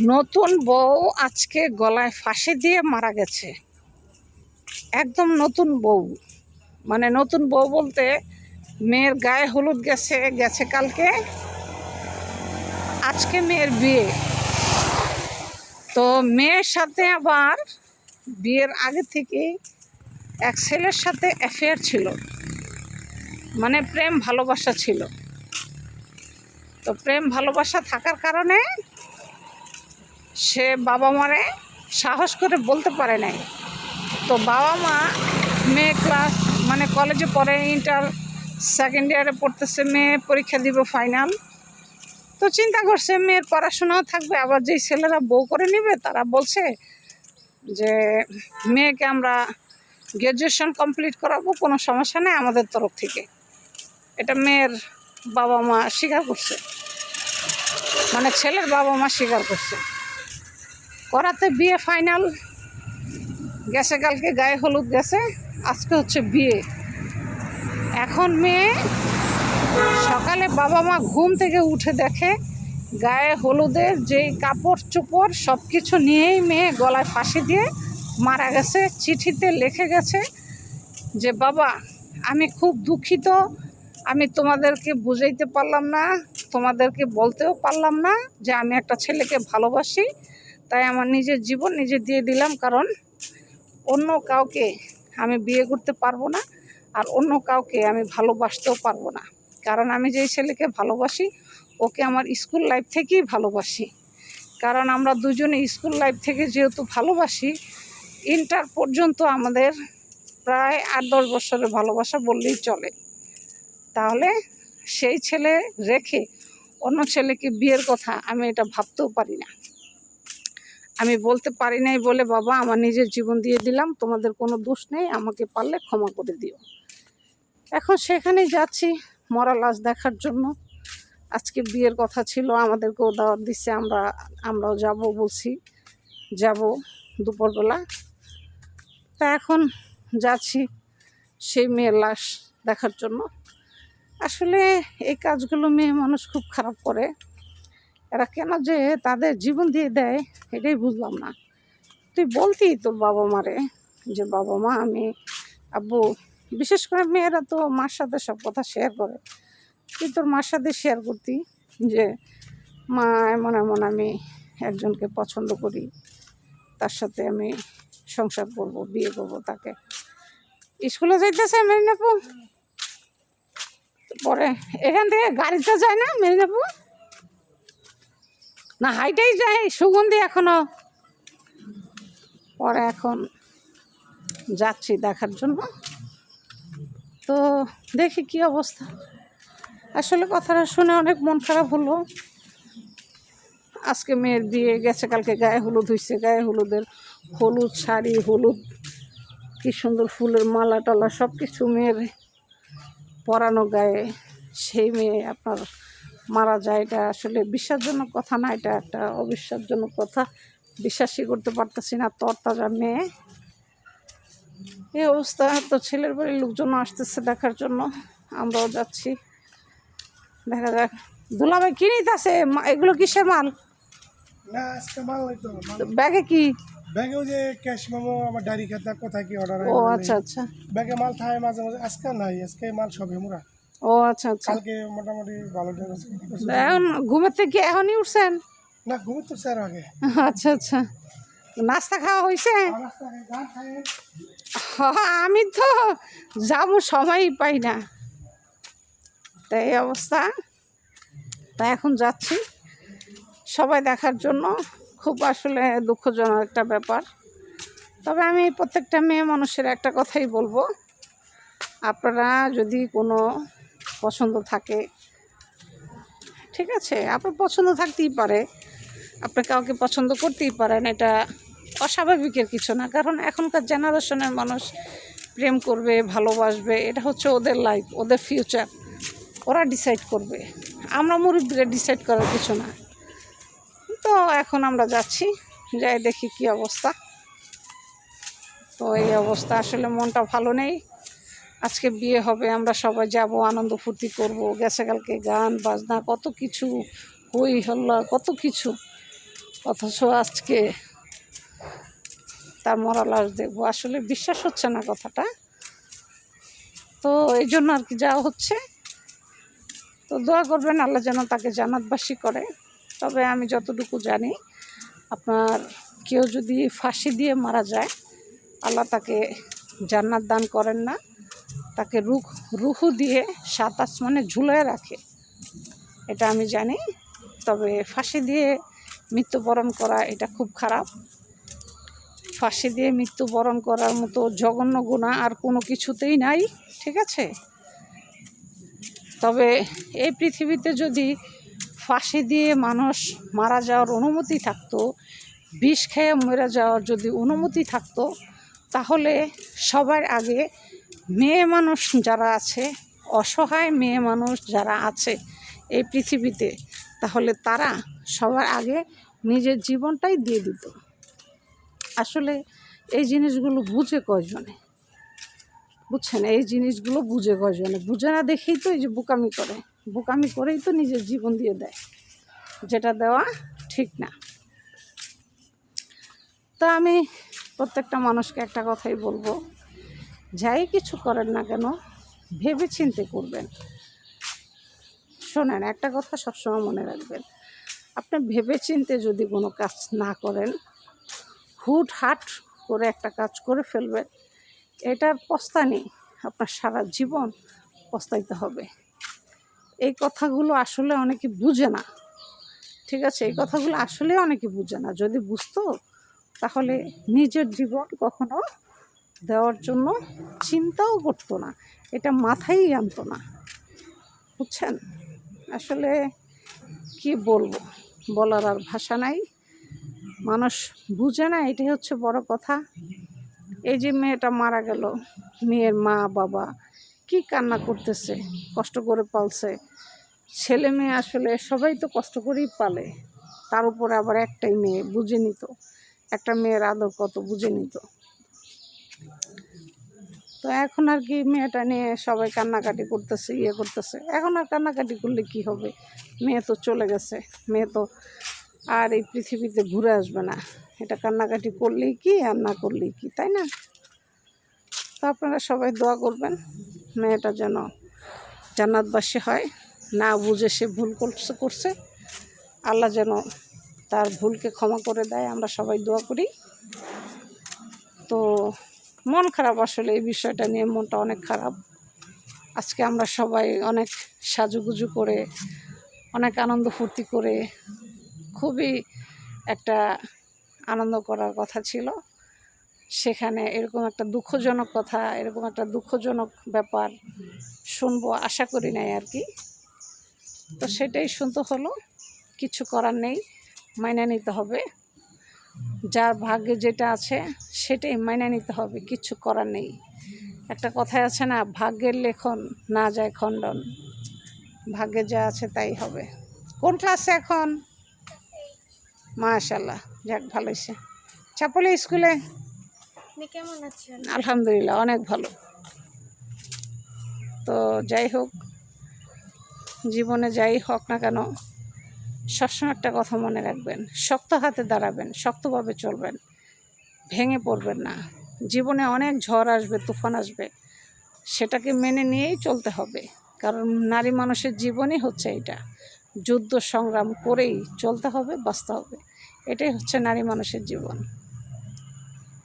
নতুন বউ আজকে গলায় ফাঁসি দিয়ে মারা গেছে। একদম নতুন বউ। মানে নতুন বউ বলতে মেয়ের গায়ে হলুদ গেছে গেছে কালকে। আজকে মেয়ের বিয়ে। তো মেয়ের সাথে আবার বিয়ের আগে থেকে এক ছেলের সাথে অ্যাফেয়ার ছিল। মানে প্রেম ভালোবাসা ছিল। তো প্রেম ভালোবাসা থাকার কারণে সে বাবা মারে সাহস করে বলতে পারে নাই। তো বাবা মা মেয়ে ক্লাস মানে কলেজে পড়ে ইন্টার সেকেন্ড ইয়ারে পড়তেছে, মেয়ে পরীক্ষা দিব ফাইনাল তো চিন্তা করছে, মেয়ের পড়াশোনাও থাকবে, আবার যেই ছেলেরা বউ করে নিবে, তারা বলছে যে, মেয়েকে আমরা গ্র্যাজুয়েশন কমপ্লিট করাবো, কোনো সমস্যা নেই, আমাদের তরফ থেকে। এটা মেয়ের বাবা মা স্বীকার করছে। মানে ছেলের বাবা মা স্বীকার করছে। করাতে বিয়ে ফাইনাল। গেছে, কালকে গায়ে হলুদ গেছে, আজকে হচ্ছে বিয়ে। এখন মেয়ে সকালে বাবা মা ঘুম থেকে উঠে দেখে গায়ে হলুদের যেই কাপড় চোপড় সব কিছু নিয়েই মেয়ে গলায় ফাঁসি দিয়ে মারা গেছে। চিঠিতে লিখে গেছে যে, বাবা, আমি খুব দুঃখিত। আমি তোমাদেরকে বুঝাইতে পারলাম না, তোমাদেরকে বলতেও পারলাম না যে আমি একটা ছেলেকে ভালোবাসি। তাই আমার নিজের জীবন নিজে দিয়ে দিলাম, কারণ অন্য কাউকে আমি বিয়ে করতে পারব না আর অন্য কাউকে আমি ভালোবাসতেও পারব না। কারণ আমি যেই ছেলেকে ভালোবাসি, ওকে আমার স্কুল লাইফ থেকেই ভালোবাসি। কারণ আমরা দুজনে স্কুল লাইফ থেকে যেহেতু ভালোবাসি, ইন্টার পর্যন্ত আমাদের প্রায় আট দশ বছরের ভালোবাসা বললেই চলে। তাহলে সেই ছেলে রেখে অন্য ছেলেকে বিয়ের কথা আমি এটা ভাবতেও পারি না। আমি বলতে পারি নাই বলে, বাবা, আমার নিজের জীবন দিয়ে দিলাম, তোমাদের কোনো দোষ নেই, আমাকে পারলে ক্ষমা করে দিও। এখন সেখানে যাচ্ছি মরা লাশ দেখার জন্য। আজকে বিয়ের কথা ছিল, আমাদেরকেও দাওয়াত দিচ্ছে, আমরা, আমরাও যাব বলছি, যাব দুপুরবেলা। তা এখন যাচ্ছি সেই মেয়ের লাশ দেখার জন্য। আসলে এই কাজগুলো মেয়ে মানুষ খুব খারাপ করে। এরা কেন যে তাদের জীবন দিয়ে দেয়, এটাই বুঝলাম না। তুই বলতি তোর বাবা মারে যে, বাবা মা, আমি আব্বু, বিশেষ করে মেয়েরা তো মার সাথে সব কথা শেয়ার করে। তুই তোর মার সাথে শেয়ার করতি যে, মা, এমন এমন আমি একজনকে পছন্দ করি, তার সাথে আমি সংসার করব, বিয়ে করব তাকে। স্কুলে যাইতেছে মেদিনীপুর? পরে এখান থেকে গাড়িতে যায় না মেদিনীপুর? না, হাইটাই যায়, সুগন্ধি এখনও। পরে এখন যাচ্ছি দেখার জন্য। তো দেখি কি অবস্থা। আসলে কথাটা শুনে অনেক মন খারাপ হলো। আজকে মেয়ের বিয়ে গেছে, কালকে গায়ে হলুদ হয়েছে গায়ে হলুদের হলুদ শাড়ি, হলুদ কি সুন্দর ফুলের মালা টালা সব কিছু মেয়ের পরানো গায়ে। সেই মেয়ে আপনার মারা যায় এটা আসলে বিশ্বাসজনক কথা না এটা একটা অবিশ্বাসজনক কথা। বিশ্বাসই করতে পারতেছি না তরতাজা মেয়ে। এই অবস্থা তো ছেলের বাড়ির লোকজন আসতেছে দেখার জন্য আমরাও যাচ্ছি। দেখা যাক। দুলাভাই কি নিতেছে? এগুলো কিসের মাল? ব্যাগে কি? ব্যাগেও যে ক্যাশ মেমো আমার ডায়েরি খাতা কোথায় কি অর্ডার ও আচ্ছা আচ্ছা। ব্যাগে মাল থাকে মাঝে মাঝে আজকে নাই আজকে মাল সব হেমুরা ও আচ্ছা আচ্ছা। কালকে মোটামুটি ভালো দিন এখন ঘুমের থেকে এখনই উঠছেন? না ঘুমিয়ে তো স্যার আগে। আচ্ছা আচ্ছা। নাস্তা খাওয়া হয়েছে খাই। হ্যাঁ, আমি তো যাব সময়ই পাই না। তাই এই অবস্থা। তাই এখন যাচ্ছি। সবাই দেখার জন্য। খুব আসলে দুঃখজনক একটা ব্যাপার। তবে আমি প্রত্যেকটা মেয়ে মানুষের একটা কথাই বলব। আপনারা যদি কোনো পছন্দ থাকে। ঠিক আছে, আপনার পছন্দ থাকতেই পারে। আপনি কাউকে পছন্দ করতেই পারেন, এটা অস্বাভাবিকের কিছু না। কারণ এখনকার জেনারেশনের মানুষ প্রেম করবে, ভালোবাসবে, এটা হচ্ছে ওদের লাইফ ওদের ফিউচার ওরা ডিসাইড করবে। আমরা মুরব্বীরা ডিসাইড করার কিছু না। তো এখন আমরা যাচ্ছি, যাই দেখি কি অবস্থা। তো এই অবস্থা, আসলে মনটা ভালো নেই। আজকে বিয়ে হবে, আমরা সবাই যাব, আনন্দ ফুর্তি করব, গেছে কালকে গান, বাজনা, কত কিছু। হই হল্লা, কত কিছু। অথচ আজকে তার মরা লাশ দেখব। আসলে বিশ্বাস হচ্ছে না কথাটা। তো এই জন্য আর কি যাওয়া হচ্ছে। তো দোয়া করবেন, আল্লাহ যেন তাকে জান্নাতবাসী করে। তবে আমি যতটুকু জানি, আপনার কেউ যদি ফাঁসি দিয়ে মারা যায়, আল্লাহ তাকে জান্নাত দান করেন না। তাকে রুখ, রুহু দিয়ে সাত আসমানে ঝুলায় রাখে। এটা আমি জানি, তবে ফাঁসি দিয়ে মৃত্যুবরণ করা এটা খুব খারাপ। ফাঁসি দিয়ে মৃত্যুবরণ করার মতো জঘন্য গুণা আর কোনো কিছুতেই নাই, ঠিক আছে? তবে এই পৃথিবীতে যদি ফাঁসি দিয়ে মানুষ মারা যাওয়ার অনুমতি থাকতো, বিষ খেয়ে মরে যাওয়ার যদি অনুমতি থাকতো, তাহলে সবার আগে মেয়ে মানুষ যারা আছে, অসহায় মেয়ে মানুষ যারা আছে এই পৃথিবীতে, তাহলে তারা সবার আগে নিজের জীবনটাই দিয়ে দিত। আসলে এই জিনিসগুলো বুঝে কয়জনে? বুঝছেন? এই জিনিসগুলো বুঝে কয়জনে? বুঝে না দেখেই তো এই যে বোকামি করে। বোকামি করেই তো নিজের জীবন দিয়ে দেয়। যেটা দেওয়া ঠিক না। তা আমি প্রত্যেকটা মানুষকে একটা কথাই বলব। যাই কিছু করেন না কেন ভেবে চিন্তে করবেন। শোনেন, একটা কথা সবসময় মনে রাখবেন। আপনি ভেবে চিনতে যদি কোনো কাজ না করেন, হুট হাট করে একটা কাজ করে ফেলবেন, এটার পস্তানি আপনার সারা জীবন পস্তাইতে হবে। এই কথাগুলো আসলে অনেকে বুঝে না। ঠিক আছে, এই কথাগুলো আসলে অনেকে বুঝে না। যদি বুঝতো, তাহলে নিজের জীবন কখনো দেওয়ার জন্য চিন্তাও করতো না, এটা মাথায় আনতো না, বুঝছেন? আসলে কি বলব, বলার আর ভাষা নাই, মানুষ বুঝে না, এটাই হচ্ছে বড় কথা। এই যে মেয়েটা মারা গেল, মেয়ের মা, বাবা, কি কান্না করতেছে, কষ্ট করে পালছে, ছেলে মেয়ে আসলে সবাই তো কষ্ট করেই পালে, তার উপরে আবার একটাই মেয়ে বুঝে নিত, একটা মেয়ের আদর কত বুঝে নিত। তো এখন আর কি মেয়েটা নিয়ে সবাই কান্নাকাটি করতেছে ইয়ে করতেছে। এখন আর কান্নাকাটি করলে কি হবে? মেয়ে তো চলে গেছে। মেয়ে তো আর এই পৃথিবীতে ঘুরে আসবে না। এটা কান্নাকাটি করলেই কি আর না করলেই কি, তাই না? তো আপনারা সবাই দোয়া করবেন মেয়েটা যেন জান্নাতবাসী হয়। না বুঝে সে ভুল করছে করছে। আল্লাহ যেন তার ভুলকে ক্ষমা করে দেয়। আমরা সবাই দোয়া করি। তো মন খারাপ আসলে এই বিষয়টা নিয়ে, মনটা অনেক খারাপ। আজকে আমরা সবাই অনেক সাজুগুজু করে, অনেক আনন্দ ফুর্তি করে, খুবই একটা আনন্দ করার কথা ছিল। সেখানে এরকম একটা দুঃখজনক কথা, এরকম একটা দুঃখজনক ব্যাপার শুনব, আশা করি নাই আর কি। তো সেটাই শুনতে হলো, কিছু করার নেই, মাইনে নিতে হবে। যার ভাগ্যে যেটা আছে সেটাই মাইনে নিতে হবে কিছু করার নেই। একটা কথাই আছে না ভাগ্যের লেখন না যায় খণ্ডন। ভাগ্যে যা আছে তাই হবে। কোন ক্লাসে এখন? মাশাল্লাহ যাক ভালো হয়েছে। চাপলে স্কুলে? কেমন আছেন? আলহামদুলিল্লাহ অনেক ভালো। তো যাই হোক জীবনে যাই হোক না কেন সবসময় একটা কথা মনে রাখবেন, শক্ত হাতে দাঁড়াবেন, শক্তভাবে চলবেন, ভেঙে পড়বেন না। জীবনে অনেক ঝড় আসবে, তুফান আসবে, সেটাকে মেনে নিয়েই চলতে হবে। কারণ নারী মানুষের জীবনই হচ্ছে এটা। যুদ্ধ সংগ্রাম করেই চলতে হবে, বাঁচতে হবে। এটাই হচ্ছে নারী মানুষের জীবন।